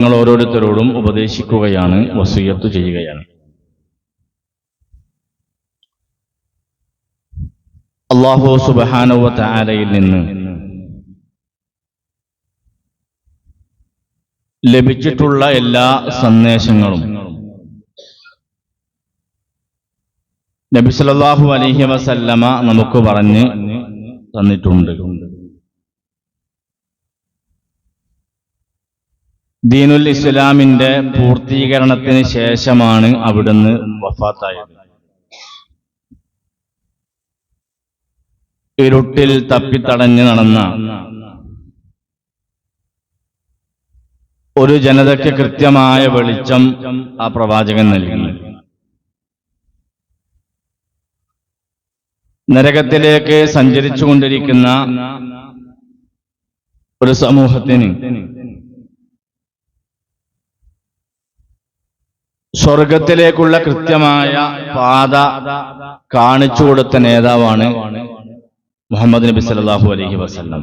നിങ്ങൾ ഓരോരുത്തരോടും ഉപദേശിക്കുകയാണ് വസീയത്ത് ചെയ്യുകയാണ്. അള്ളാഹു സുബഹാനുവ താരയിൽ നിന്ന് ലഭിച്ചിട്ടുള്ള എല്ലാ സന്ദേശങ്ങളും നബി സല്ലല്ലാഹു അലൈഹി വസല്ലമ നമുക്ക് പറഞ്ഞ് തന്നിട്ടുണ്ട്. ദീനുൽ ഇസ്ലാമിന്റെ പൂർത്തീകരണത്തിന് ശേഷമാണ് അവിടുന്ന് വഫാത്തായത്. ഇരുട്ടിൽ തപ്പിത്തടഞ്ഞു നടന്ന ഒരു ജനതയ്ക്ക് കൃത്യമായ വെളിച്ചം ആ പ്രവാചകൻ നൽകി. നരകത്തിലേക്ക് സഞ്ചരിച്ചുകൊണ്ടിരിക്കുന്ന ഒരു സമൂഹത്തിന് സ്വർഗത്തിലേക്കുള്ള കൃത്യമായ പാത കാണിച്ചു കൊടുത്ത നേതാവാണ് മുഹമ്മദ് നബി സല്ലല്ലാഹു അലൈഹി വസല്ലം.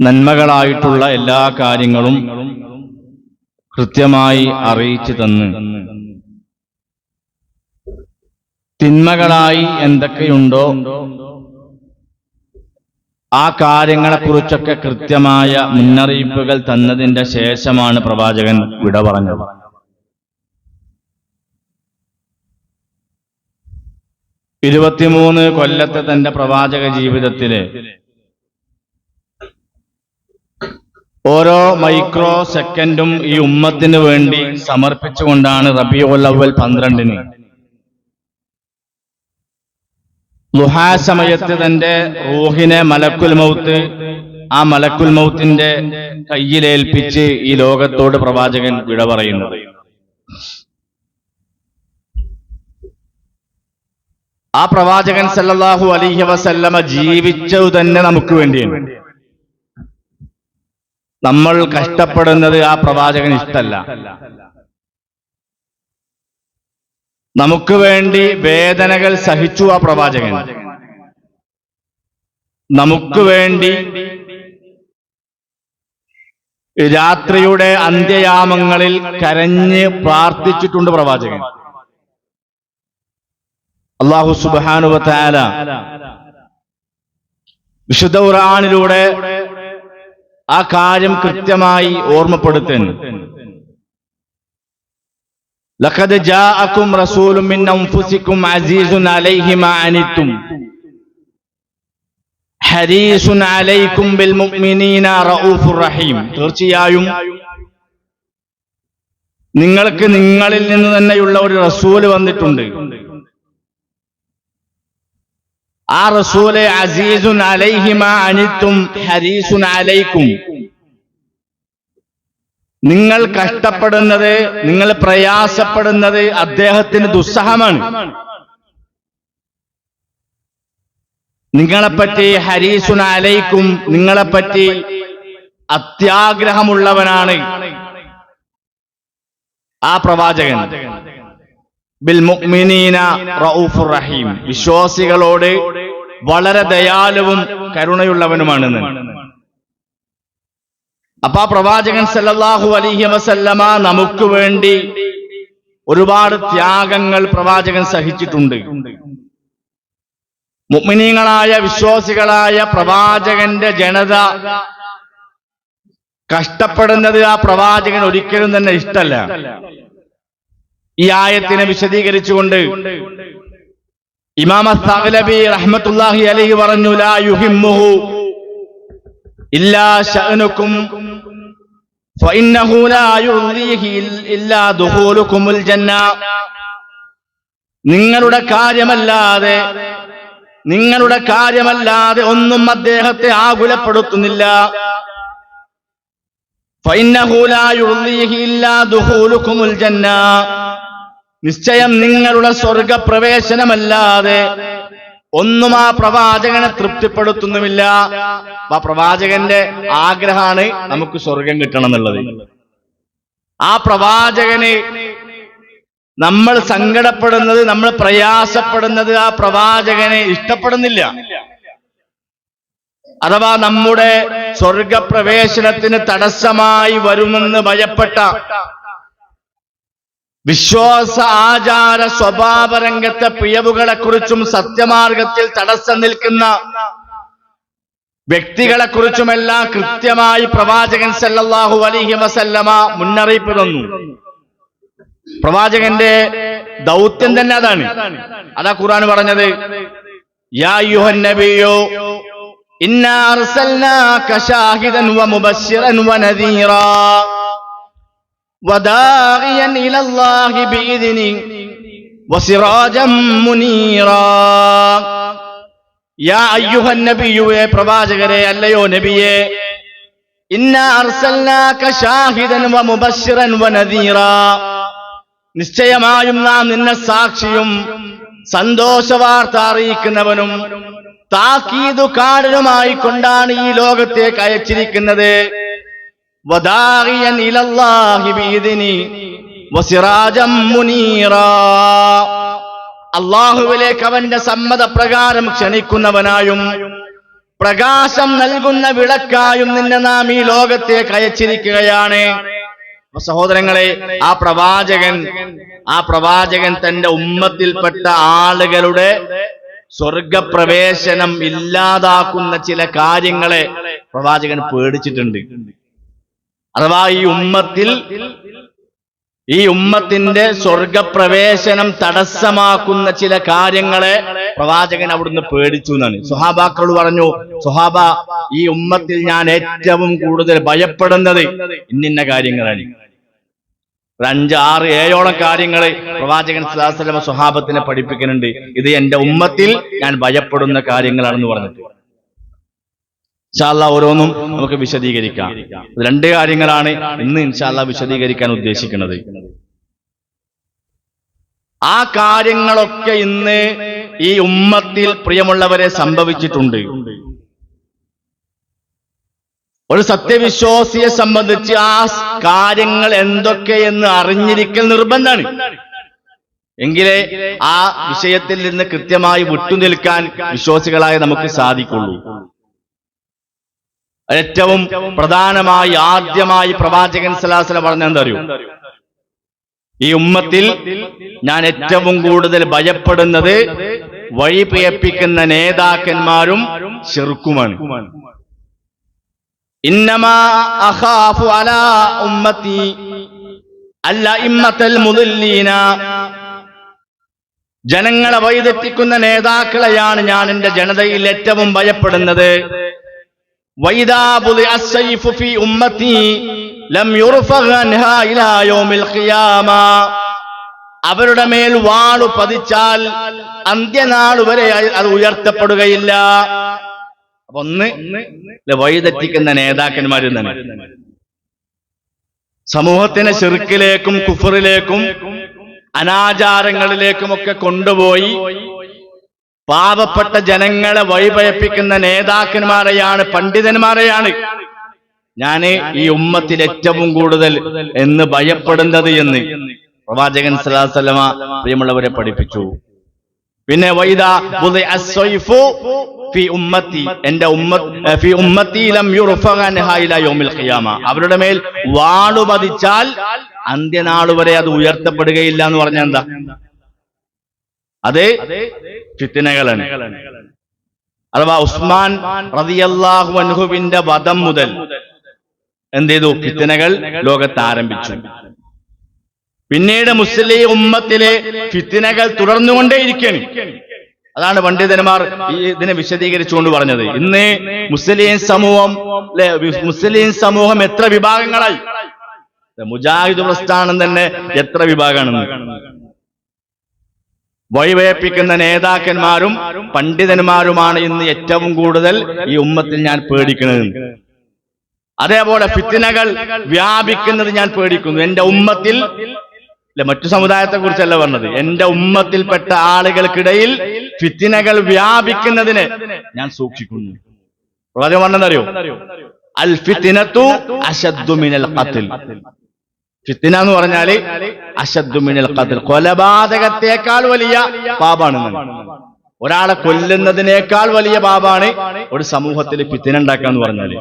നന്മകളായിട്ടുള്ള എല്ലാ കാര്യങ്ങളും കൃത്യമായി അറിയിച്ചു തന്ന്. തിന്മകളായി എന്തൊക്കെയുണ്ടോ ആ കാര്യങ്ങളെക്കുറിച്ചൊക്കെ കൃത്യമായ മുന്നറിയിപ്പുകൾ തന്നതിന്റെ ശേഷമാണ് പ്രവാചകൻ വിട പറഞ്ഞത്. ഇരുപത്തിമൂന്ന് കൊല്ലത്തെ തന്റെ പ്രവാചക ജീവിതത്തിൽ ഓരോ മൈക്രോ സെക്കൻഡും ഈ ഉമ്മത്തിന് വേണ്ടി സമർപ്പിച്ചുകൊണ്ടാണ് റബിയുൽ അവൽ പന്ത്രണ്ടിന് ലുഹാ സമയത്ത് തന്റെ റൂഹിനെ മലക്കുൽ മൗത്ത് ആ മലക്കുൽ മൗത്തിന്റെ കയ്യിലേൽപ്പിച്ച് ഈ ലോകത്തോട് പ്രവാചകൻ വിട പറയുന്നത് ആ പ്രവാചകൻ സല്ലല്ലാഹു അലിഹി വസല്ലമ ജീവിച്ചത് തന്നെ നമുക്ക് വേണ്ടിയാണ്. നമ്മൾ കഷ്ടപ്പെടുന്നത് ആ പ്രവാചകൻ ഇഷ്ടല്ല. നമുക്ക് വേണ്ടി വേദനകൾ സഹിച്ചു ആ പ്രവാചകൻ. നമുക്ക് വേണ്ടി രാത്രിയുടെ അന്ത്യയാമങ്ങളിൽ കരഞ്ഞ് പ്രാർത്ഥിച്ചിട്ടുണ്ട് പ്രവാചകൻ. അള്ളാഹു സുബാനുവത്താല വിശുദ്ധ ഖുർആനിലൂടെ ആ കാര്യം കൃത്യമായി ഓർമ്മപ്പെടുത്തുന്നു. ലഖദ് ജാഅക്കും റസൂലും മിൻ അൻഫുസിക്കും അസീസുൻ അലൈഹി മാ അനിത്തും ഹരീസുൻ അലൈക്കും ബിൽ മുഅ്മിനീന റഊഫുർ റഹീം തീർച്ചയായും നിങ്ങൾക്ക് നിങ്ങളിൽ നിന്ന് തന്നെയുള്ള ഒരു റസൂൽ വന്നിട്ടുണ്ട്. ആ റസൂലെ അസീസുൻ അലൈഹിമ അനിത്തും ഹരീസുൻ അലൈക്കും. നിങ്ങൾ കഷ്ടപ്പെടുന്നത് നിങ്ങൾ പ്രയാസപ്പെടുന്നത് അദ്ദേഹത്തിന് ദുസ്സഹമാണ്. നിങ്ങളെപ്പറ്റി ഹരീസുന അലൈക്കും നിങ്ങളെപ്പറ്റി അത്യാഗ്രഹമുള്ളവനാണ് ആ പ്രവാചകൻ. ബിൽ മുഅ്മിനീന റഹീം. വിശ്വാസികളോട് വളരെ ദയാലുവും കരുണയുള്ളവനുമാണെന്ന്. അപ്പൊ ആ പ്രവാചകൻ സല്ലല്ലാഹു അലൈഹി വസല്ലമ നമുക്ക് വേണ്ടി ഒരുപാട് ത്യാഗങ്ങൾ പ്രവാചകൻ സഹിച്ചിട്ടുണ്ട്. മുഗ്മിനീങ്ങളായ വിശ്വാസികളായ പ്രവാചകന്റെ ജനത കഷ്ടപ്പെടുന്നത് ആ പ്രവാചകൻ ഒരിക്കലും തന്നെ ഇഷ്ടല്ല. ഈ ആയത്തിനെ വിശദീകരിച്ചുകൊണ്ട് ഇമാമ സഅലബി റഹ്മത്തുള്ളാഹി അലൈഹി പറഞ്ഞു ലാ ഇല്ലാ നിങ്ങളുടെ കാര്യമല്ലാതെ നിങ്ങളുടെ കാര്യമല്ലാതെ ഒന്നും അദ്ദേഹത്തെ ആകുലപ്പെടുത്തുന്നില്ല. നിശ്ചയം നിങ്ങളുടെ സ്വർഗപ്രവേശനമല്ലാതെ ഒന്നും ആ പ്രവാചകനെ തൃപ്തിപ്പെടുത്തുന്നുമില്ല. ആ പ്രവാചകന്റെ ആഗ്രഹമാണ് നമുക്ക് സ്വർഗം കിട്ടണം എന്നുള്ളത്. ആ പ്രവാചകന് നമ്മൾ സങ്കടപ്പെടുന്നത് നമ്മൾ പ്രയാസപ്പെടുന്നത് ആ പ്രവാചകനെ ഇഷ്ടപ്പെടുന്നില്ല. അഥവാ നമ്മുടെ സ്വർഗപ്രവേശനത്തിന് തടസ്സമായി വരുമെന്ന് ഭയപ്പെട്ട വിശ്വാസ ആചാര സ്വഭാവ രംഗത്തെ പിഴവുകളെക്കുറിച്ചും സത്യമാർഗത്തിൽ തടസ്സം നിൽക്കുന്ന വ്യക്തികളെക്കുറിച്ചുമെല്ലാം കൃത്യമായി പ്രവാചകൻ സല്ലല്ലാഹു അലൈഹി വസല്ലമ മുന്നറിയിപ്പ് തന്നു. പ്രവാചകന്റെ ദൗത്യം തന്നെ അതാണ്. അതാ ഖുർആൻ പറഞ്ഞത് യാ ഇന്നാ അർസൽനാക ഷാഹിദൻ വമുബശ്ശിറൻ വനദീറാ وداعيا إلى الله بإذنه وسراجا منيرا യാ അയ്യുഹൻ നബിയുവേ പ്രവാചകരെ അല്ലയോ നബിയെ ഇന്ന അർസൽനാക ഷാഹിദൻ വമുബശ്ശിറൻ വനദീറാ നിശ്ചയമായും നാം നിന്നെ സാക്ഷിയും സന്തോഷവാർത്ത അറിയിക്കുന്നവനും താക്കീതുകാരനുമായി കൊണ്ടാണ് ഈ ലോകത്തേക്ക് അയച്ചിരിക്കുന്നത് വദാഇയൻ الله ബിഇദ്നി വസിറാജം منيرا അള്ളാഹുവിലേക്ക് അവന്റെ സമ്മതപ്രകാരം ക്ഷണിക്കുന്നവനായും പ്രകാശം നൽകുന്ന വിളക്കായും നിന്നെ നാം ഈ ലോകത്തേക്ക് അയച്ചിരിക്കുകയാണ്. സഹോദരങ്ങളെ ആ പ്രവാചകൻ ആ പ്രവാചകൻ തന്റെ ഉമ്മത്തിൽപ്പെട്ട ആളുകളുടെ സ്വർഗപ്രവേശനം ഇല്ലാതാക്കുന്ന ചില കാര്യങ്ങളെ പ്രവാചകൻ പേടിച്ചിട്ടുണ്ട്. അഥവാ ഈ ഉമ്മത്തിൽ ഈ ഉമ്മത്തിന്റെ സ്വർഗപ്രവേശനം തടസ്സമാക്കുന്ന ചില കാര്യങ്ങളെ പ്രവാചകൻ അവിടുന്ന് പേടിച്ചു എന്നാണ്. സുഹാബാക്കളോട് പറഞ്ഞു സുഹാബ ഈ ഉമ്മത്തിൽ ഞാൻ ഏറ്റവും കൂടുതൽ ഭയപ്പെടുന്നത് ഇന്നിന്ന കാര്യങ്ങളാണ്. ഒരു അഞ്ച് ആറ് ഏഴോളം കാര്യങ്ങൾ പ്രവാചകൻ സുഹാസ്ലമ സുഹാബത്തിനെ പഠിപ്പിക്കുന്നുണ്ട്. ഇത് എന്റെ ഉമ്മത്തിൽ ഞാൻ ഭയപ്പെടുന്ന കാര്യങ്ങളാണെന്ന് പറഞ്ഞിട്ട്. ഇൻഷാല്ല ഓരോന്നും നമുക്ക് വിശദീകരിക്കാം. രണ്ട് കാര്യങ്ങളാണ് ഇന്ന് ഇൻഷാല്ല വിശദീകരിക്കാൻ ഉദ്ദേശിക്കുന്നത്. ആ കാര്യങ്ങളൊക്കെ ഇന്ന് ഈ ഉമ്മത്തിൽ പ്രിയമുള്ളവരെ സംഭവിച്ചിട്ടുണ്ട്. ഒരു സത്യവിശ്വാസിയെ സംബന്ധിച്ച് ആ കാര്യങ്ങൾ എന്തൊക്കെയെന്ന് അറിഞ്ഞിരിക്കൽ നിർബന്ധമാണ്. എങ്കിലേ ആ വിഷയത്തിൽ നിന്ന് കൃത്യമായി വിട്ടുനിൽക്കാൻ വിശ്വാസികളായ നമുക്ക് സാധിക്കുള്ളൂ. ഏറ്റവും പ്രധാനമായി ആദ്യമായി പ്രവാചകൻ സലാസല പറഞ്ഞ എന്താ ഈ ഉമ്മത്തിൽ ഞാൻ ഏറ്റവും കൂടുതൽ ഭയപ്പെടുന്നത് വഴി പിയപ്പിക്കുന്ന നേതാക്കന്മാരും ചെറുക്കുമാണ്. ഇന്നമാ അലാ ജനങ്ങളെ വഴിതെറ്റിക്കുന്ന നേതാക്കളെയാണ് ഞാൻ എന്റെ ജനതയിൽ ഏറ്റവും ഭയപ്പെടുന്നത്. وإذا بضع السيف في أمتي لم يرفع عنها إلى يوم القيامة അവരുടെ മേൽ വാളു പതിച്ചാൽ അന്ത്യനാൾ വരെ അത് ഉയർത്തപ്പെടുകയില്ല അപ്പൊ ഒന്ന് വഴിതെറ്റിക്കുന്ന നേതാക്കന്മാർ തന്നെ സമൂഹത്തിനെ ചെറുക്കിലേക്കും കുഫറിലേക്കും അനാചാരങ്ങളിലേക്കുമൊക്കെ കൊണ്ടുപോയി പാവപ്പെട്ട ജനങ്ങളെ വഴിപയപ്പിക്കുന്ന നേതാക്കന്മാരെയാണ് പണ്ഡിതന്മാരെയാണ്. ഞാൻ ഈ ഉമ്മത്തിൽ ഏറ്റവും കൂടുതൽ എന്ന് ഭയപ്പെടുന്നത് എന്ന് പ്രവാചകൻ സലാസലമ പ്രിയമുള്ളവരെ പഠിപ്പിച്ചു. പിന്നെ വൈദ ഉമ്മത്തി. എന്റെ അവരുടെ മേൽ വാളുപതിച്ചാൽ അന്ത്യനാളുവരെ അന്ത്യനാൾ വരെ അത് ഉയർത്തപ്പെടുകയില്ല എന്ന് പറഞ്ഞ എന്താ? അത് ഫിത്തിനകളാണ്. അഥവാ ഉസ്മാൻ റതിയല്ലാഹു അൻഹുവിന്റെ വധം മുതൽ എന്ത് ചെയ്തു? ഫിത്തിനകൾ ലോകത്ത് ആരംഭിച്ചു. പിന്നീട് മുസ്ലിം ഉമ്മത്തിലെ ഫിത്തിനകൾ തുടർന്നുകൊണ്ടേയിരിക്കണം അതാണ് പണ്ഡിതന്മാർ ഇതിനെ വിശദീകരിച്ചുകൊണ്ട് പറഞ്ഞത്. ഇന്ന് മുസ്ലിം സമൂഹം മുസ്ലിം സമൂഹം എത്ര വിഭാഗങ്ങളായി? മുജാഹിദ് പ്രസ്ഥാനം തന്നെ എത്ര വിഭാഗമാണെന്ന് വഴിവയപ്പിക്കുന്ന നേതാക്കന്മാരും പണ്ഡിതന്മാരുമാണ് ഇന്ന് ഏറ്റവും കൂടുതൽ ഈ ഉമ്മത്തിൽ ഞാൻ പേടിക്കുന്നത്. അതേപോലെ ഫിത്തിനകൾ വ്യാപിക്കുന്നത് ഞാൻ പേടിക്കുന്നു. എന്റെ ഉമ്മത്തിൽ മറ്റു സമുദായത്തെ കുറിച്ചല്ല പറഞ്ഞത്. എന്റെ ഉമ്മത്തിൽപ്പെട്ട ആളുകൾക്കിടയിൽ ഫിത്തിനകൾ വ്യാപിക്കുന്നതിന് ഞാൻ സൂക്ഷിക്കുന്നു. വളരെ പറഞ്ഞെന്നറിയോ അൽ ഫിത്തിനത്തു അശദ്ദു മിനൽ ഖത്ൽ ഫിത്തിന എന്ന് പറഞ്ഞാൽ അശദ്ദു മിനൽ ഖത്ൽ കൊലപാതകത്തെക്കാൾ വലിയ പാപാണ് ഒരാളെ കൊല്ലുന്നതിനേക്കാൾ വലിയ പാപാണ് ഒരു സമൂഹത്തിൽ ഫിത്തിന ഉണ്ടാക്കുക എന്ന് പറഞ്ഞാൽ.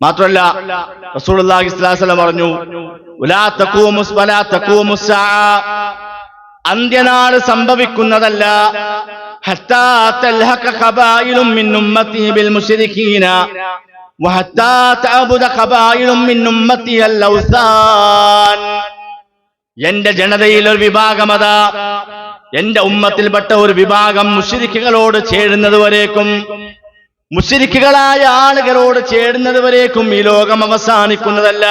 മാത്രമല്ല റസൂലുള്ളാഹി വസല്ലം പറഞ്ഞു അന്ത്യനാൾ സംഭവിക്കുന്നതല്ല. ഹത്താ എന്റെ ജനതയിൽ ഒരു വിഭാഗം അതാ എന്റെ ഉമ്മത്തിൽപ്പെട്ട ഒരു വിഭാഗം മുശ്രിക്കുകളോട് ചേരുന്നത് വരേക്കും മുശ്രിക്കുകളായ ആളുകളോട് ചേരുന്നത് വരേക്കും ഈ ലോകം അവസാനിക്കുന്നതല്ല.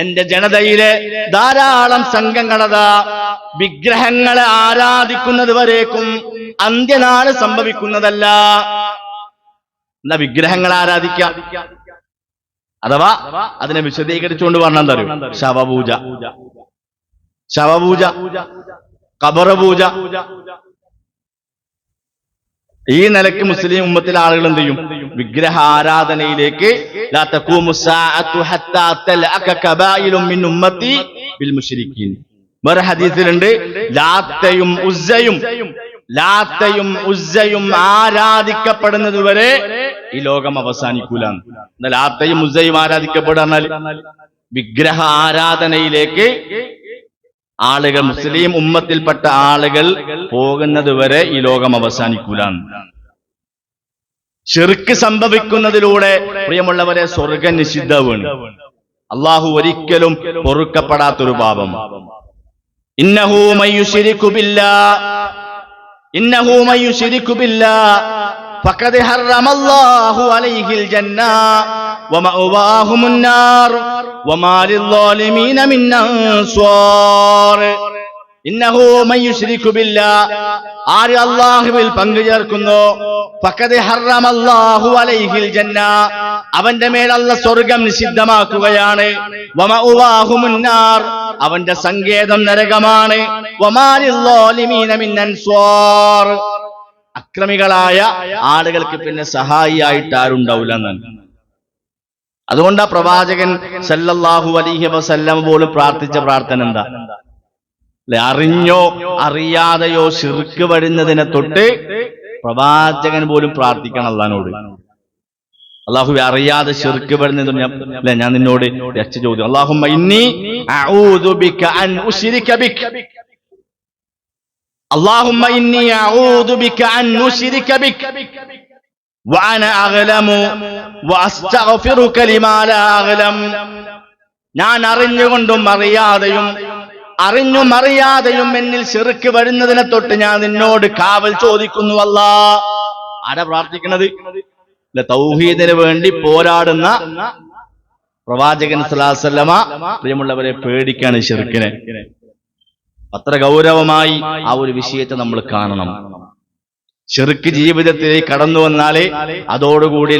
എന്റെ ജനതയിലെ ധാരാളം സംഘങ്ങളതാ വിഗ്രഹങ്ങളെ ആരാധിക്കുന്നത് വരേക്കും അന്ത്യനാൾ സംഭവിക്കുന്നതല്ല. എന്നാ വിഗ്രഹങ്ങൾ ആരാധിക്കാം? അഥവാ അതിനെ വിശദീകരിച്ചുകൊണ്ട് പറഞ്ഞാൽ തരും ശവപൂജ. ശവപൂജ. കബറ പൂജ. ഈ നിലയ്ക്ക് മുസ്ലിം ഉമ്മത്തിലെ ആളുകൾ എന്ത് ചെയ്യും? വിഗ്രഹ ആരാധനയിലേക്ക് ലാ തഖൂമു സ്സാഅത്തു ഹത്താ മിൻ ഉമ്മത്തി ബിൽ മുശ്രിക്കീൻ വേറെ ഹദീസിലുണ്ട് ലാത്തയും ഉസ്സയും ലാത്തയും ഉസ്സയും ആരാധിക്കപ്പെടുന്നത് വരെ ഈ ലോകം അവസാനിക്കൂല. എന്നാൽ ലാത്തയും ഉസ്സയും ആരാധിക്കപ്പെടാൽ വിഗ്രഹ ആരാധനയിലേക്ക് ആളുകൾ മുസ്ലിം ഉമ്മത്തിൽപ്പെട്ട ആളുകൾ പോകുന്നത് വരെ ഈ ലോകം അവസാനിക്കൂല. ചെറുക്ക് സംഭവിക്കുന്നതിലൂടെ പ്രിയമുള്ളവരെ സ്വർഗ നിഷിദ്ധമാണ്. അള്ളാഹു ഒരിക്കലും പൊറുക്കപ്പെടാത്തൊരു പാപം. ഇന്നഹു إنه من يشرك بالله فقد حرم الله عليه الجنة ومأواهم النار وما للظالمين من أنصار. പങ്കു അവന്റെ മേൽ സ്വർഗം നിഷിദ്ധമാക്കുകയാണ്. അവന്റെ സങ്കേതം നരകമാണ്. അക്രമികളായ ആളുകൾക്ക് പിന്നെ സഹായിയായിട്ട് ആരുണ്ടാവില്ല എന്നാണ് അതുകൊണ്ടാ പ്രവാചകൻ സല്ലല്ലാഹു അലൈഹി വസല്ലം പോലും പ്രാർത്ഥിച്ച പ്രാർത്ഥന എന്താ? അറിഞ്ഞോ അറിയാതെയോ ശിർക്ക് വരുന്നതിനെ തൊട്ട് പ്രവാചകൻ പോലും പ്രാർത്ഥിക്കണം അള്ളഹാനോട് അള്ളാഹു അറിയാതെ ശിർക്ക് വരുന്നത് ഞാൻ അല്ലെ ഞാൻ നിന്നോട് രക്ഷ ചോദ്യം അള്ളാഹുമ്മ ഇന്നി അഊദു ബിക അൻ ഉശ്രിക ബിക اللهم إني أعوذ بك أن نشرك بك وأنا أعلم وأستغفرك لما لا أعلم ഞാൻ അറിഞ്ഞുകൊണ്ടും അറിയാതെയും അറിഞ്ഞും അറിയാതെയും എന്നിൽ ചെറുക്ക് വരുന്നതിനെ തൊട്ട് ഞാൻ നിന്നോട് കാവൽ ചോദിക്കുന്നു അല്ല. ആരാ പ്രാർത്ഥിക്കുന്നത് തൗഹീദിന് വേണ്ടി പോരാടുന്ന പ്രവാചകൻ സലാസല്ലമ പ്രിയമുള്ളവരെ പേടിക്കാണ് ചെറുക്കിനെ. അത്ര ഗൗരവമായി ആ ഒരു വിഷയത്തെ നമ്മൾ കാണണം. ചെറുക്ക് ജീവിതത്തിലേക്ക് കടന്നു വന്നാലേ അതോടുകൂടി.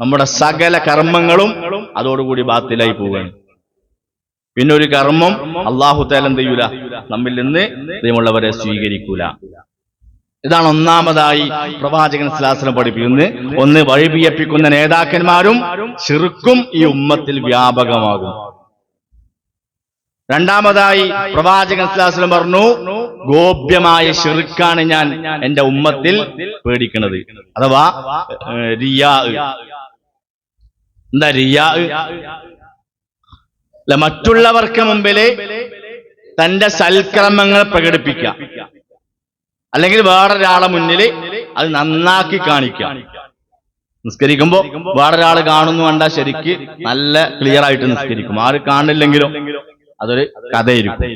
നമ്മുടെ സകല കർമ്മങ്ങളും അതോടുകൂടി ബാത്തിലായി പോവുകയാണ്. പിന്നെ ഒരു കർമ്മം അള്ളാഹു തേലം ചെയ്യൂല? നമ്മിൽ നിന്ന് പ്രിയമുള്ളവരെ സ്വീകരിക്കൂല. ഇതാണ് ഒന്നാമതായി പ്രവാചകൻ സ്ലാസനം പഠിപ്പിക്കുന്നത്. ഒന്ന് വഴിപിയപ്പിക്കുന്ന നേതാക്കന്മാരും ചെറുക്കും ഈ ഉമ്മത്തിൽ വ്യാപകമാകും. രണ്ടാമതായി പ്രവാചകൻ സ്ലാസ്ലം പറഞ്ഞു ഗോപ്യമായ ഷിറുക്കാണ് ഞാൻ എന്റെ ഉമ്മത്തിൽ പേടിക്കുന്നത് അഥവാ റിയാ. എന്താ റിയാ? അല്ല മറ്റുള്ളവർക്ക് മുമ്പിൽ തന്റെ സൽക്രമങ്ങൾ പ്രകടിപ്പിക്കുക. അല്ലെങ്കിൽ വേറൊരാളെ മുന്നിൽ അത് നന്നാക്കി കാണിക്കുക. നിസ്കരിക്കുമ്പോ വേറൊരാൾ കാണുന്നു കണ്ട ശരിക്ക് നല്ല ക്ലിയർ ആയിട്ട് നിസ്കരിക്കും. ആര് കാണില്ലെങ്കിലും അതൊരു കഥയിരിക്കും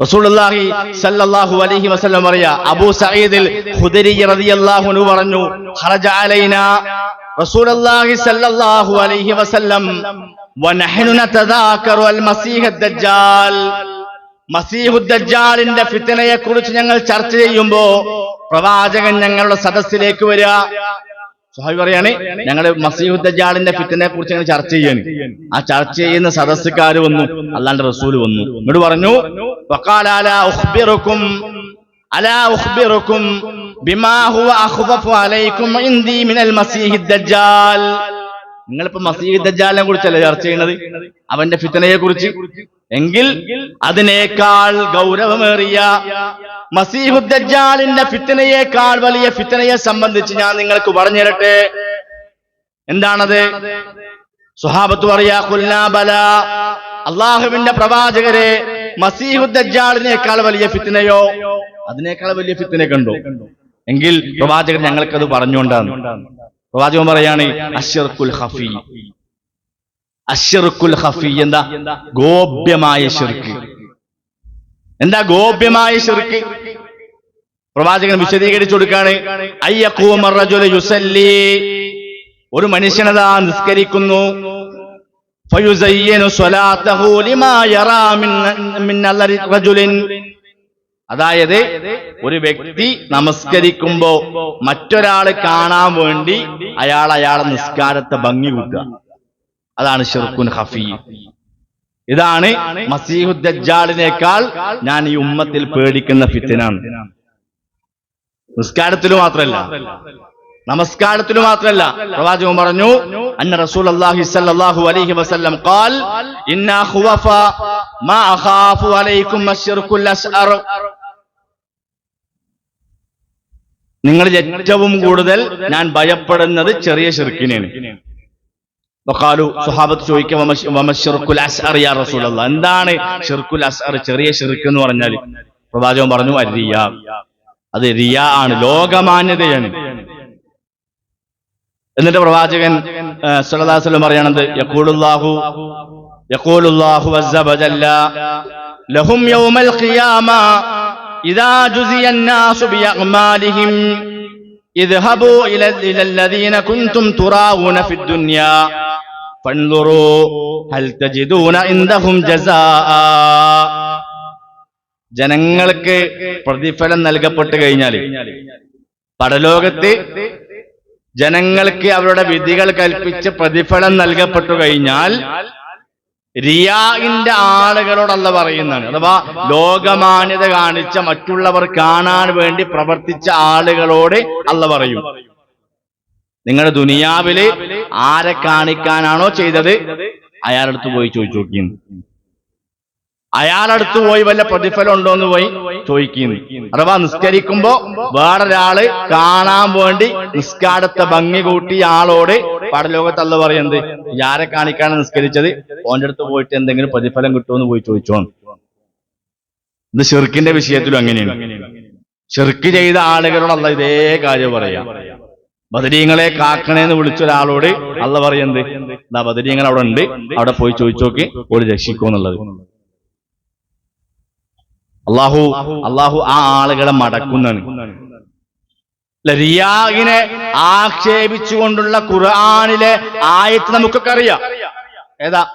റസൂലുള്ളാഹി സല്ലല്ലാഹു അലൈഹി വസല്ലം പറയാ അബൂ സഈദിൽ ഖുദരി റളിയല്ലാഹു അൻഹു പറഞ്ഞു ഖറജ അലൈനാ റസൂലുള്ളാഹി സല്ലല്ലാഹു അലൈഹി വസല്ലം. وسلم ونحن نتذاكر മസീഹ് الدجال മസീഹു ദജ്ജാലിന്റെ ഫിത്തനയെ കുറിച്ച് ഞങ്ങൾ ചർച്ച ചെയ്യുമ്പോ പ്രവാചകൻ ഞങ്ങളുടെ സദസ്സിലേക്ക് വരിക സ്വാഭാവി പറയാണ് ഞങ്ങൾ മസീഹു ദജ്ജാലിന്റെ ഫിത്തനെ കുറിച്ച് ഞങ്ങൾ ചർച്ച ചെയ്യാണ്. ആ ചർച്ച ചെയ്യുന്ന സദസ്സുകാർ വന്നു അല്ലാണ്ട് റസൂൽ വന്നു. എന്നിട്ട് പറഞ്ഞു "വഖാല അലാ ഉഖ്ബിറുക്കും ബിമാ ഹുവ അഖ്വഫു അലൈക്കും ഇൻദി മിനൽ മസീഹിദ് ദജ്ജാൽ. നിങ്ങളിപ്പോ മസീഹിദ് ദജ്ജാലിനെ കുറിച്ചല്ലേ ചർച്ച ചെയ്യുന്നത്? അവന്റെ ഫിത്തനയെ കുറിച്ച് എങ്കിൽ അതിനേക്കാൾ ഗൗരവമേറിയ മസീഹുദ്ദജാലിന്റെ ഫിത്തനയേക്കാൾ വലിയ ഫിത്തനയെ സംബന്ധിച്ച് ഞാൻ നിങ്ങൾക്ക് പറഞ്ഞു തരട്ടെ. എന്താണത്? സുഹാബത്ത് പറയാ കുല്ലാബല അള്ളാഹുവിന്റെ പ്രവാചകരെ മസീഹുദ്ദജാലിനേക്കാൾ വലിയ ഫിത്തിനയോ? അതിനേക്കാൾ വലിയ ഫിത്തിനെ കണ്ടു. എങ്കിൽ പ്രവാചകൻ ഞങ്ങൾക്കത് പറഞ്ഞുകൊണ്ടാണ്. പ്രവാചകൻ പറയാണ് അഷർക്കുൽ ഹഫി അഷർക്കുൽ ഹഫി എന്താ? ഗോപ്യമായ ഷിർക്ക് എന്താ ഗോപ്യമായ ഷിർക്ക് പ്രവാചകൻ വിശദീകരിച്ചു കൊടുക്കാണ് റജുല യുസല്ലി. ഒരു മനുഷ്യനതാ നിസ്കരിക്കുന്നു അതായത് ഒരു വ്യക്തി നമസ്കരിക്കുമ്പോ മറ്റൊരാൾ കാണാൻ വേണ്ടി അയാൾ അയാളെ നിസ്കാരത്തെ ഭംഗി കൂട്ടുക. അതാണ് ഷിർഖുൻ ഹഫീ ഇതാണ് മസീഹുദ്ജാളിനേക്കാൾ ഞാൻ ഈ ഉമ്മത്തിൽ പേടിക്കുന്ന ഫിത്തിനാണ്. നിസ്കാരത്തിൽ മാത്രമല്ല നമസ്കാരത്തിൽ മാത്രമല്ല പ്രവാചകൻ പറഞ്ഞു അന്ന റസൂൽ അല്ലാഹി സല്ലല്ലാഹു അലൈഹി വസല്ലം ഖാൽ ഇന്നാ ഖുവഫ മാ അഖാഫു അലൈക്കും അശ്ശർകുൽ അസ്അർ. നിങ്ങളിൽ ഏറ്റവും കൂടുതൽ ഞാൻ ഭയപ്പെടുന്നത് ചെറിയ ഷിർക്കിനെയാണ് വഖാലു സുഹാബത്ത് ചോദിക്കുക അസ്അർ യാ റസൂലല്ലാഹ്? എന്താണ് ഷിർക്കുൽ അസ്അർ? ചെറിയ ഷിർക്ക് എന്ന് പറഞ്ഞാൽ പ്രവാചകൻ പറഞ്ഞു അരിയ. അത് റിയ ആണ് ലോകമാന്യതയാണ്. എന്നിട്ട് പ്രവാചകൻ സലദാസ്ലം പറയണത് യക്കൂലുല്ലാഹു യക്കൂലുല്ലാഹു ലഹും യൗമൽ ഖിയാമ ഇദാ ജുസിയൻ നാസു ബിഅഅ്മാലിഹിം ഇദ്ഹബൂ ഇല ഇലല്ലദീന കുൻതും തുറാവുന ഫിദ് ദുനിയാ ഹൽ തജിദൂന ഇൻദഹും ജസാഅ ജനങ്ങൾക്ക് പ്രതിഫലം നൽകപ്പെട്ടു കഴിഞ്ഞാൽ പടലോകത്ത് ജനങ്ങൾക്ക് അവരുടെ വിധികൾ കൽപ്പിച്ച് പ്രതിഫലം നൽകപ്പെട്ടു കഴിഞ്ഞാൽ റിയാഇന്റെ ആളുകളോടല്ല പറയുന്നതാണ് അഥവാ ലോകമാന്യത കാണിച്ച മറ്റുള്ളവർ കാണാൻ വേണ്ടി പ്രവർത്തിച്ച ആളുകളോട് അല്ല പറയും. നിങ്ങളുടെ ദുനിയാവിൽ ആരെ കാണിക്കാനാണോ ചെയ്തത്? അയാളടുത്ത് പോയി ചോദിച്ചു നോക്കിയെന്ന് അയാളടുത്ത് പോയി വല്ല പ്രതിഫലം ഉണ്ടോ എന്ന് പോയി ചോദിക്കുന്നു. അഥവാ നിസ്കരിക്കുമ്പോ വേറൊരാൾ കാണാൻ വേണ്ടി നിസ്കാരത്തെ ഭംഗി കൂട്ടി ആളോട് പടലോകത്തല്ല പറയുന്നത് ആരെ കാണിക്കാണ് നിസ്കരിച്ചത്? ഓന്റെ അടുത്ത് പോയിട്ട് എന്തെങ്കിലും പ്രതിഫലം കിട്ടുമെന്ന് പോയി ചോദിച്ചോ ഇത് ഷെർക്കിന്റെ വിഷയത്തിലും അങ്ങനെയാണ്. ഷെർക്ക് ചെയ്ത ആളുകളോടല്ല ഇതേ കാര്യം പറയാം. ബദരീങ്ങളെ കാക്കണേന്ന് വിളിച്ച ഒരാളോട് അല്ല പറയുന്നത് ബദരീങ്ങൾ അവിടെ ഉണ്ട് അവിടെ പോയി ചോദിച്ചോക്കി ഒരു രക്ഷിക്കുമെന്നുള്ളത് അള്ളാഹു അള്ളാഹു ആ ആളുകളെ മടക്കുന്നതാണ്. റിയാഹിനെ ആക്ഷേപിച്ചുകൊണ്ടുള്ള ഖുർആാനിലെ ആയത്ത് നമുക്കൊക്കെ അറിയാം ഏതാ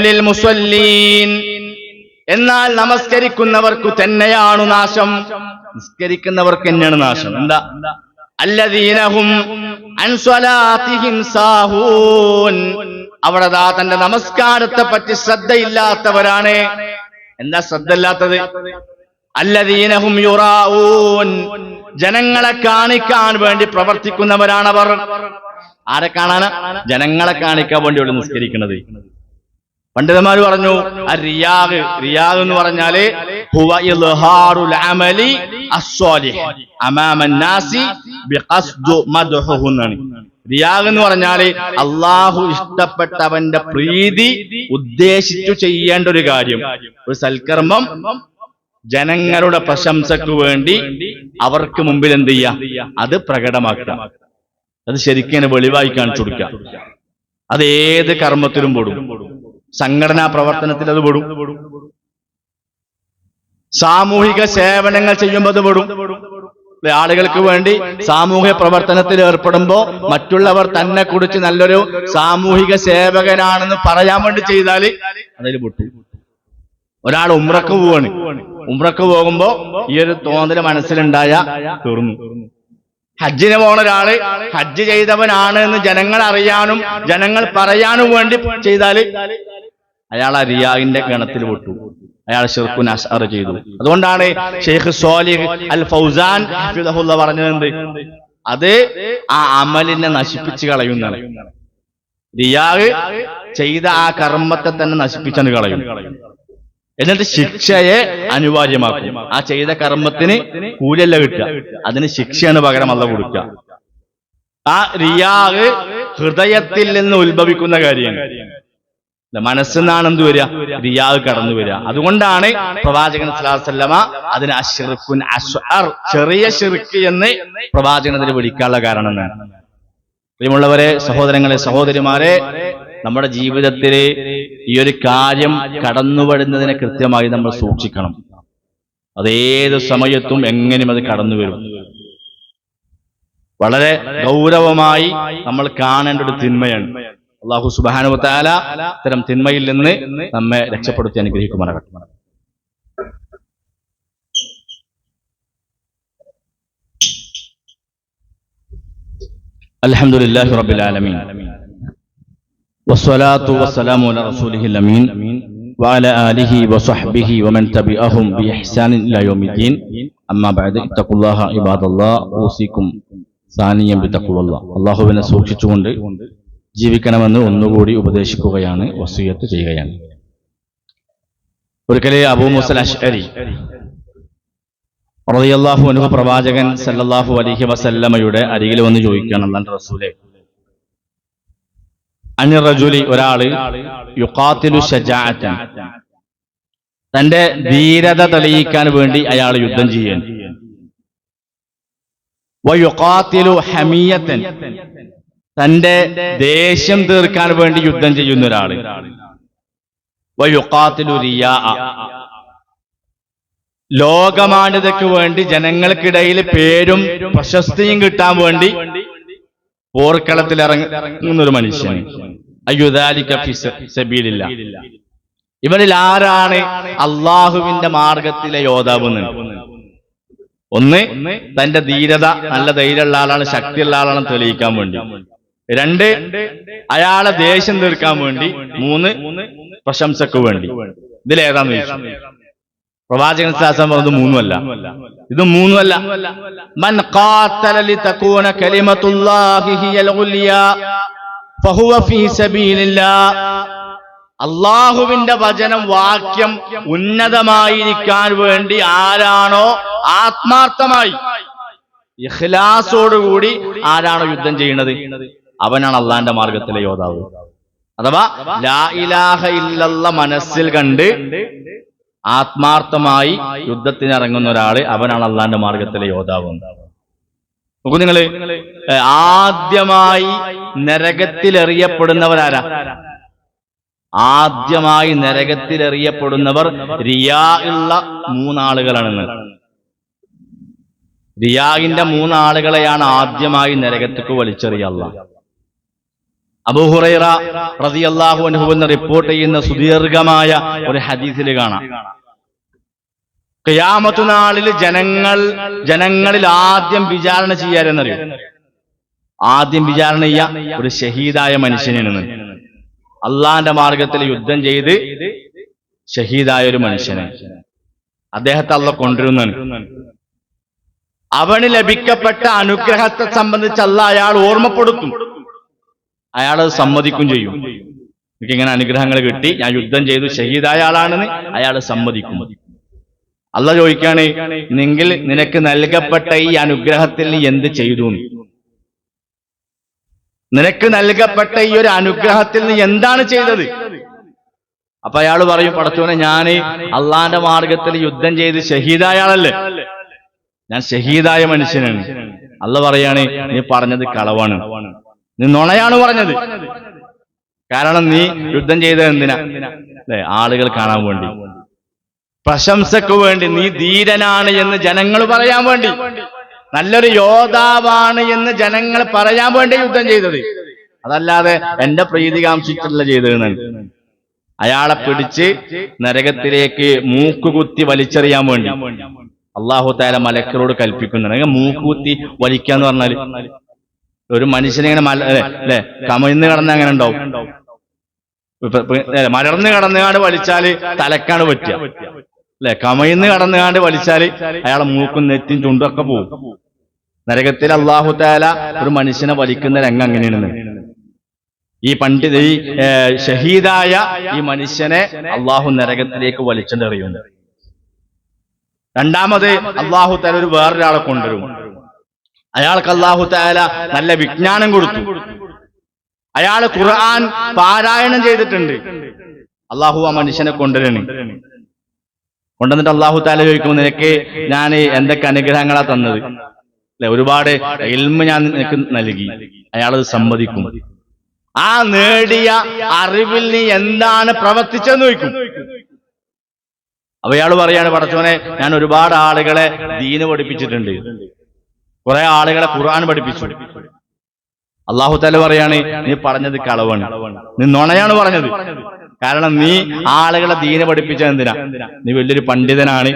ലിൽ മുസല്ലീൻ. എന്നാൽ നമസ്കരിക്കുന്നവർക്ക് തന്നെയാണ് നാശം. നിസ്കരിക്കുന്നവർക്ക് തന്നെയാണ് നാശം. എന്താ? അല്ലദീനഹും സാഹൂൻ. അവിടെ തന്റെ നമസ്കാരത്തെ പറ്റി ശ്രദ്ധയില്ലാത്തവരാണ്. എന്താ ശ്രദ്ധ ഇല്ലാത്തത് അല്ലദീനഹും യുറാഊൻ. ജനങ്ങളെ കാണിക്കാൻ വേണ്ടി പ്രവർത്തിക്കുന്നവരാണവർ. ആരെ കാണാന്? ജനങ്ങളെ കാണിക്കാൻ വേണ്ടി അവിടെ നിസ്കരിക്കുന്നത്. പണ്ഡിതന്മാർ പറഞ്ഞു റിയാഗ് റിയാഗ് എന്ന് പറഞ്ഞാൽ ഹുവ ഇൽഹാറുൽ അമലി അസ്സാലിഹ്. അമാമൻ നാസി ബിഖസ്ദു മദ്ഹുഹു എന്നാണ്. റിയാഗ് എന്ന് പറഞ്ഞാൽ അള്ളാഹു ഇഷ്ടപ്പെട്ടവന്റെ പ്രീതി ഉദ്ദേശിച്ചു ചെയ്യേണ്ട ഒരു കാര്യം. ഒരു സൽക്കർമ്മം ജനങ്ങളുടെ പ്രശംസക്ക് വേണ്ടി അവർക്ക് മുമ്പിൽ എന്ത് ചെയ്യുക അത് പ്രകടമാക്കുക. അത് ശരിക്കും വെളിവായി കാണിച്ചു കൊടുക്കുക. അത് ഏത് കർമ്മത്തിലും പെടും. സംഘടനാ പ്രവർത്തനത്തിൽ അത് പെടും. സാമൂഹിക സേവനങ്ങൾ ചെയ്യുമ്പോൾ അത് പെടും. ആളുകൾക്ക് വേണ്ടി സാമൂഹ്യ പ്രവർത്തനത്തിൽ ഏർപ്പെടുമ്പോൾ മറ്റുള്ളവർ തന്നെ കുറിച്ച് നല്ലൊരു സാമൂഹിക സേവകനാണെന്ന് പറയാൻ വേണ്ടി ചെയ്താൽ അതിൽ പൊട്ടു. ഒരാൾ ഉമ്രക്ക് പോവാണ്. ഉമ്രക്ക് പോകുമ്പോ ഈ ഒരു തോന്നൽ മനസ്സിലുണ്ടായ തീർന്നു. ഹജ്ജിന് പോണ ഒരാൾ ഹജ്ജ് ചെയ്തവനാണ് എന്ന് ജനങ്ങൾ അറിയാനും ജനങ്ങൾ പറയാനും വേണ്ടി ചെയ്താൽ അയാൾ ആ ഗണത്തിൽ വിട്ടു അയാൾ ഷിർക്കുൻ അസ്അർ ചെയ്തു. അതുകൊണ്ടാണ് ഷെയ്ഖ് സോലിഹ് അൽ ഫൗസാൻ പറഞ്ഞത് അത് ആ അമലിനെ നശിപ്പിച്ച് കളയുന്നതാണ്. റിയാഗ് ചെയ്ത ആ കർമ്മത്തെ തന്നെ നശിപ്പിച്ചാണ് കളയും. എന്നിട്ട് ശിക്ഷയെ അനിവാര്യമാക്കും. ആ ചെയ്ത കർമ്മത്തിന് കൂലല്ല കിട്ടുക. അതിന് ശിക്ഷയാണ് പകരം അല്ല കൊടുക്കുക. ആ റിയാഗ് ഹൃദയത്തിൽ നിന്ന് ഉത്ഭവിക്കുന്ന കാര്യമാണ്. മനസ്സിൽ നിന്നാണ് എന്ത് വരിക റിയാദ് കടന്നു വരിക. അതുകൊണ്ടാണ് പ്രവാചകൻ സ്വല്ലമ അതിന് അസ്അർ ചെറിയ ഷിർക്ക് എന്ന് പ്രവാചകൻ വിളിക്കാനുള്ള കാരണം എന്നാണ്. പ്രിയമുള്ളവരെ സഹോദരങ്ങളെ സഹോദരിമാരെ നമ്മുടെ ജീവിതത്തിൽ ഈ ഒരു കാര്യം കടന്നുവരുന്നതിനെ കൃത്യമായി നമ്മൾ സൂക്ഷിക്കണം. അതേത് സമയത്തും എങ്ങനെയും അത് കടന്നു വരും. വളരെ ഗൗരവമായി നമ്മൾ കാണേണ്ട ഒരു തിന്മയാണ്. അള്ളാഹു സുബാനുവത്താല ഇത്തരം തിന്മയിൽ നിന്ന് നമ്മെ രക്ഷപ്പെടുത്തി അനുഗ്രഹിക്കുമാറാകട്ടെ الحمد لله رب العالمين والصلاة والسلام على رسوله الأمين وعلى آله وصحبه ومن تبعهم بإحسان إلى يوم الدين أما بعد اتقوا الله عباد الله أوصيكم ثانيا بتقوى الله അള്ളാഹുവിനെ സൂക്ഷിച്ചുകൊണ്ട് ജീവിക്കണമെന്ന് ഒന്നുകൂടി ഉപദേശിക്കുകയാണ് വസൂയത്ത് ചെയ്യുകയാണ്. ഒരിക്കലെ അബൂ മുസൽ അഷ്അരി പ്രവാചകൻ സല്ലല്ലാഹു അലൈഹി വസല്ലമയുടെ അരികിൽ വന്ന് ചോദിക്കുകയാണ് അല്ലാണ്ട് റസൂലെ. അനിറജുലി ഒരാൾ യുക്കാത്തിലു ഷജാഅത്തൻ തന്റെ ധീരത തെളിയിക്കാൻ വേണ്ടി അയാൾ യുദ്ധം ചെയ്യാൻ. തന്റെ ദേഷ്യം തീർക്കാൻ വേണ്ടി യുദ്ധം ചെയ്യുന്ന ഒരാൾ. ലോകമാന്യതയ്ക്ക് വേണ്ടി ജനങ്ങൾക്കിടയിൽ പേരും പ്രശസ്തിയും കിട്ടാൻ വേണ്ടി പോർക്കളത്തിൽ ഇറങ്ങുന്ന ഒരു മനുഷ്യൻ. അയ്യുദാലിക ഫി സബീലില്ല. ഇവരിൽ ആരാണ് അള്ളാഹുവിന്റെ മാർഗത്തിലെ യോദ്ധാവ് ഒന്ന് തന്റെ ധീരത നല്ല ധൈര്യമുള്ള ആളാണ് ശക്തിയുള്ള ആളാണ് തെളിയിക്കാൻ വേണ്ടി. രണ്ട് അയാളെ ദേഷ്യം തീർക്കാൻ വേണ്ടി മൂന്ന് പ്രശംസക്ക് വേണ്ടി. ഇതിലേതാന്ന് പ്രവാചകൻ ശാസ്ത്രം പറഞ്ഞത് മൂന്നുമല്ല. ഇത് മൂന്നുമല്ല. മൻ ലിതകൂന കലിമത്തുല്ലാഹി ഹിയൽ ഫഹുവ ഫീ അള്ളാഹുവിന്റെ വചനം വാക്യം ഉന്നതമായിരിക്കാൻ വേണ്ടി ആരാണോ ആത്മാർത്ഥമായി ഇഖ്ലാസോടുകൂടി ആരാണോ യുദ്ധം ചെയ്യുന്നത്? അവനാണ് അള്ളാന്റെ മാർഗത്തിലെ യോദ്ധാവ്. അഥവാ ലാ ഇലാഹ മനസ്സിൽ കണ്ട് ആത്മാർത്ഥമായി യുദ്ധത്തിന് ഇറങ്ങുന്ന ഒരാൾ അവനാണ് അള്ളാന്റെ മാർഗത്തിലെ യോദ്ധാവ്. നോക്കൂ നിങ്ങൾ ആദ്യമായി നരകത്തിലെറിയപ്പെടുന്നവരാരാ? ആദ്യമായി നരകത്തിലെറിയപ്പെടുന്നവർ റിയാ ഉള്ള മൂന്നാളുകളാണെന്ന്. റിയാഗിന്റെ മൂന്നാളുകളെയാണ് ആദ്യമായി നരകത്തേക്ക് വലിച്ചെറിയല്ല അബൂഹുറൈറ എന്ന് റിപ്പോർട്ട് ചെയ്യുന്ന സുദീർഘമായ ഒരു ഹദീസിൽ കാണാം. ഖിയാമത്തു നാളിൽ ജനങ്ങൾ ജനങ്ങളിൽ ആദ്യം വിചാരണ ചെയ്യാരെന്നറിയോ? ആദ്യം വിചാരണ ചെയ്യാ ഒരു ഷഹീദായ മനുഷ്യനെന്ന് അള്ളാന്റെ മാർഗത്തിൽ യുദ്ധം ചെയ്ത് ഷഹീദായ ഒരു മനുഷ്യനെ. അദ്ദേഹത്തെ അള്ള കൊണ്ടുവരുന്നതാണ് അവന് ലഭിക്കപ്പെട്ട അനുഗ്രഹത്തെ സംബന്ധിച്ച് അല്ല അയാൾ ഓർമ്മപ്പെടുത്തും. അയാൾ സമ്മതിക്കും ചെയ്യും. എനിക്ക് ഇങ്ങനെ അനുഗ്രഹങ്ങൾ കിട്ടി. ഞാൻ യുദ്ധം ചെയ്തു. ഷഹീദായ ആളാണെന്ന് അയാൾ സമ്മതിക്കും. അല്ല ചോദിക്കാണ് നിങ്ങൾ നിനക്ക് നൽകപ്പെട്ട ഈ അനുഗ്രഹത്തിൽ എന്ത് ചെയ്തു? നിനക്ക് നൽകപ്പെട്ട ഈ ഒരു അനുഗ്രഹത്തിൽ നീ എന്താണ് ചെയ്തത്? അപ്പൊ അയാൾ പറയും പടച്ചോനെ ഞാൻ അള്ളാന്റെ മാർഗത്തിൽ യുദ്ധം ചെയ്ത് ഷഹീദായ ആളല്ലേ? ഞാൻ ഷഹീദായ മനുഷ്യനാണ്. അല്ല പറയാണ് നീ പറഞ്ഞത് കളവാണ്. നീ നുണയാണ് പറഞ്ഞത്. കാരണം നീ യുദ്ധം ചെയ്തത് എന്തിനാ? അല്ലെ? ആളുകൾ കാണാൻ വേണ്ടി. പ്രശംസക്ക് വേണ്ടി. നീ ധീരനാണ് എന്ന് ജനങ്ങൾ പറയാൻ വേണ്ടി. നല്ലൊരു യോദ്ധാവാണ് എന്ന് ജനങ്ങൾ പറയാൻ വേണ്ടി യുദ്ധം ചെയ്തത്. അതല്ലാതെ എന്റെ പ്രീതി കാംക്ഷിച്ചിട്ടില്ല ചെയ്തതെന്നാണ് അയാളെ പിടിച്ച് നരകത്തിലേക്ക് മൂക്കുകുത്തി വലിച്ചെറിയാൻ വേണ്ടി. അള്ളാഹു താല മലക്കരോട് കൽപ്പിക്കുന്നുണ്ട്. മൂക്കുകുത്തി വലിക്കാന്ന് പറഞ്ഞാൽ. ഒരു മനുഷ്യനിങ്ങനെ മല അല്ലെ കമിഴ്ന്ന് കിടന്ന് അങ്ങനെ ഉണ്ടാവും. മലർന്ന് കടന്നുകാണ്ട് വലിച്ചാൽ തലക്കാണ് പറ്റുക അല്ലെ കമയിന്ന് കടന്നുകാണ്ട് വലിച്ചാൽ അയാളെ മൂക്കും നെറ്റും ചുണ്ടൊക്കെ പോകും നരകത്തിൽ അള്ളാഹു താല ഒരു മനുഷ്യനെ വലിക്കുന്ന രംഗം അങ്ങനെയാണ് ഈ പണ്ഡിത ഈ ഷഹീദായ ഈ മനുഷ്യനെ അള്ളാഹു നരകത്തിലേക്ക് വലിച്ചെറിയുന്നു രണ്ടാമത് അള്ളാഹു താല ഒരു വേറൊരാളെ കൊണ്ടുവരും. അയാൾക്ക് അള്ളാഹു താല നല്ല വിജ്ഞാനം കൊടുത്തു. അയാൾ ഖുർആൻ പാരായണം ചെയ്തിട്ടുണ്ട്. അള്ളാഹു ആ മനുഷ്യനെ കൊണ്ടുവരണേ. കൊണ്ടുവന്നിട്ട് അള്ളാഹു താല ചോദിക്കുമ്പോൾ നിനക്ക് ഞാൻ എന്തൊക്കെ അനുഗ്രഹങ്ങളാ തന്നത്? അല്ലെ? ഒരുപാട് എൽമ ഞാൻ നിനക്ക് നൽകി. അയാളത് സമ്മതിക്കും. ആ നേടിയ അറിവിൽ നീ എന്താണ് പ്രവർത്തിച്ചെന്ന് ചോദിക്കും. അപ്പൊ അയാൾ പറയാണ് പടച്ചോനെ ഞാൻ ഒരുപാട് ആളുകളെ ദീന പഠിപ്പിച്ചിട്ടുണ്ട്. കുറെ ആളുകളെ ഖുർആൻ പഠിപ്പിച്ചു. അള്ളാഹു തല പറയാണ് നീ പറഞ്ഞത് കളവാണ്. നീ നുണയാണ് പറഞ്ഞത്. കാരണം നീ ആളുകളെ ദീന പഠിപ്പിച്ച എന്തിനാ? നീ വലിയൊരു പണ്ഡിതനാണ്.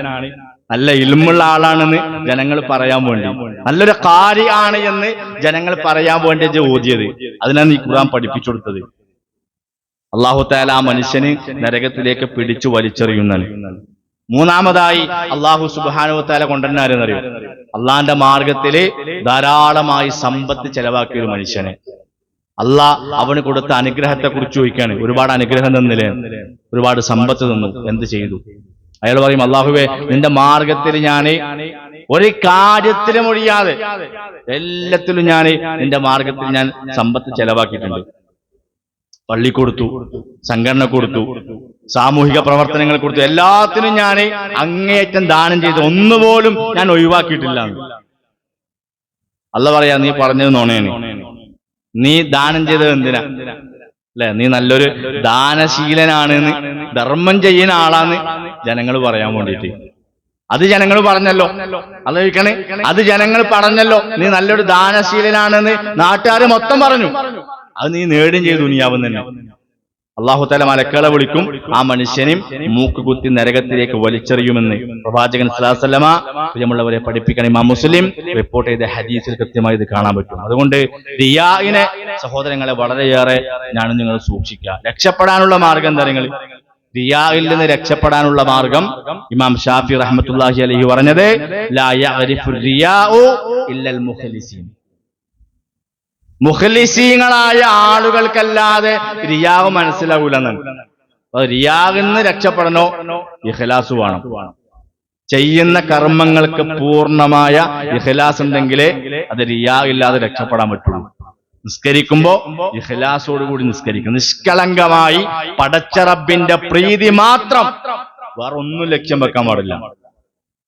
നല്ല ഇൽമുള്ള ആളാണെന്ന് ജനങ്ങൾ പറയാൻ വേണ്ടി. നല്ലൊരു കാര്യമാണ് എന്ന് ജനങ്ങൾ പറയാൻ വേണ്ടി ഓദ്യത് അതിനാണ് നീ ഖുർആൻ പഠിപ്പിച്ചു കൊടുത്തത്. അള്ളാഹു താല ആ മനുഷ്യന് നരകത്തിലേക്ക് പിടിച്ചു വലിച്ചെറിയുന്നതാണ്. മൂന്നാമതായി അള്ളാഹു സുബാനുവത്താല കൊണ്ടുവരുന്നറിയോ അള്ളാന്റെ മാർഗത്തിൽ ധാരാളമായി സമ്പത്ത് ചെലവാക്കിയ ഒരു മനുഷ്യനെ. അള്ളാഹ് അവന് കൊടുത്ത അനുഗ്രഹത്തെ കുറിച്ച് ചോദിക്കാണ്. ഒരുപാട് അനുഗ്രഹം തന്നില്ലേ? ഒരുപാട് സമ്പത്ത് തന്നു. എന്ത് ചെയ്തു? അയാൾ പറയും അള്ളാഹുവേ നിന്റെ മാർഗത്തിൽ ഞാൻ ഒരു കാര്യത്തിലും ഒഴിയാതെ എല്ലാത്തിലും ഞാൻ നിന്റെ മാർഗത്തിൽ ഞാൻ സമ്പത്ത് ചെലവാക്കിയിട്ടുണ്ട്. പള്ളി കൊടുത്തു സംഘടന കൊടുത്തു സാമൂഹിക പ്രവർത്തനങ്ങളെ കുറിച്ച് എല്ലാത്തിനും ഞാൻ അങ്ങേയറ്റം ദാനം ചെയ്ത് ഒന്നുപോലും ഞാൻ ഒഴിവാക്കിയിട്ടില്ല. അല്ല പറയാ നീ പറഞ്ഞത് നോണയാണ് നീ ദാനം ചെയ്തത് എന്തിനാ? അല്ലെ നീ നല്ലൊരു ദാനശീലനാണെന്ന് ധർമ്മം ചെയ്യുന്ന ആളാന്ന് ജനങ്ങൾ പറയാൻ വേണ്ടിയിട്ട്. അത് ജനങ്ങൾ പറഞ്ഞല്ലോ. ആലോചിക്കണേ അത് ജനങ്ങൾ പറഞ്ഞല്ലോ. നീ നല്ലൊരു ദാനശീലനാണെന്ന് നാട്ടുകാർ മൊത്തം പറഞ്ഞു. അത് നീ നേടുകയും ചെയ്തു ദുനിയാവും തന്നെ അള്ളാഹു തല മലക്കളെ വിളിക്കും. ആ മനുഷ്യനും മൂക്കുകുത്തി നരകത്തിലേക്ക് വലിച്ചെറിയുമെന്ന് പ്രവാചകൻ സലാസല്ലമ പ്രിയമുള്ളവരെ പഠിപ്പിക്കണം ഇമാം മുസ്ലിം റിപ്പോർട്ട് ചെയ്ത ഹദീസിൽ കൃത്യമായി ഇത് കാണാൻ പറ്റും. അതുകൊണ്ട് റിയാഇനെ സഹോദരങ്ങളെ വളരെയേറെ ഞാൻ നിങ്ങൾ സൂക്ഷിക്കുക. രക്ഷപ്പെടാനുള്ള മാർഗം എന്താ റിയായിൽ നിന്ന് രക്ഷപ്പെടാനുള്ള മാർഗം ഇമാം ഷാഫി റഹ്മത്തുള്ളാഹി അലഹി പറഞ്ഞത് മുഖലിസീങ്ങളായ ആളുകൾക്കല്ലാതെ റിയാവ് മനസ്സിലാവൂലെന്നാണ് അപ്പൊ റിയാവിൽ നിന്ന് രക്ഷപ്പെടണോ? ഇഖ്ലാസ് വേണം. ചെയ്യുന്ന കർമ്മങ്ങൾക്ക് പൂർണമായ ഇഖ്ലാസ് ഉണ്ടെങ്കിലേ അത് റിയാ ഇല്ലാതെ രക്ഷപ്പെടാൻ പറ്റുള്ളൂ നിസ്കരിക്കുമ്പോ ഇഖ്ലാസോടുകൂടി നിസ്കരിക്കും. നിഷ്കളങ്കമായി പടച്ചറബിന്റെ പ്രീതി മാത്രം വേറെ ഒന്നും ലക്ഷ്യം വെക്കാൻ പാടില്ല.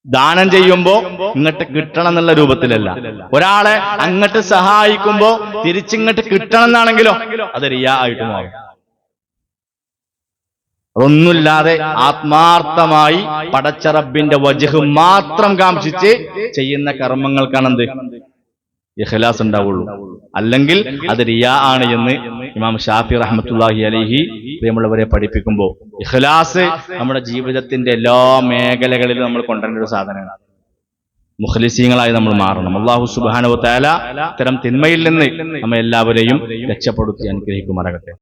ദാനം ചെയ്യുമ്പോ ഇങ്ങോട്ട് കിട്ടണം എന്നുള്ള രൂപത്തിലല്ല. ഒരാളെ അങ്ങോട്ട് സഹായിക്കുമ്പോ തിരിച്ചിങ്ങോട്ട് കിട്ടണം എന്നാണെങ്കിലോ അത് റിയാ ആയിട്ട് മാറും. അതൊന്നുമില്ലാതെ ആത്മാർത്ഥമായി പടച്ച റബ്ബിന്റെ വജഹ് മാത്രം കാംക്ഷിച്ച് ചെയ്യുന്ന കർമ്മങ്ങൾക്കാണ് എന്ത് ഇഖ്ലാസ് ഉണ്ടാവുള്ളൂ. അല്ലെങ്കിൽ അത് റിയാ ആണ് എന്ന് ഇമാം ഷാഫി റഹ്മത്തുള്ളാഹി അലൈഹി പ്രിയമുള്ളവരെ പഠിപ്പിക്കുമ്പോൾ ഇഖ്ലാസ് നമ്മുടെ ജീവിതത്തിന്റെ എല്ലാ മേഖലകളിലും നമ്മൾ കൊണ്ടുവരേണ്ട ഒരു സാധനമാണ്. മുഖലിസീങ്ങളായി നമ്മൾ മാറണം. അള്ളാഹു സുബാനു താല ഇത്തരം തിന്മയിൽ നിന്ന് നമ്മെ എല്ലാവരെയും രക്ഷപ്പെടുത്തി അനുഗ്രഹിക്കുമാറാകട്ടെ.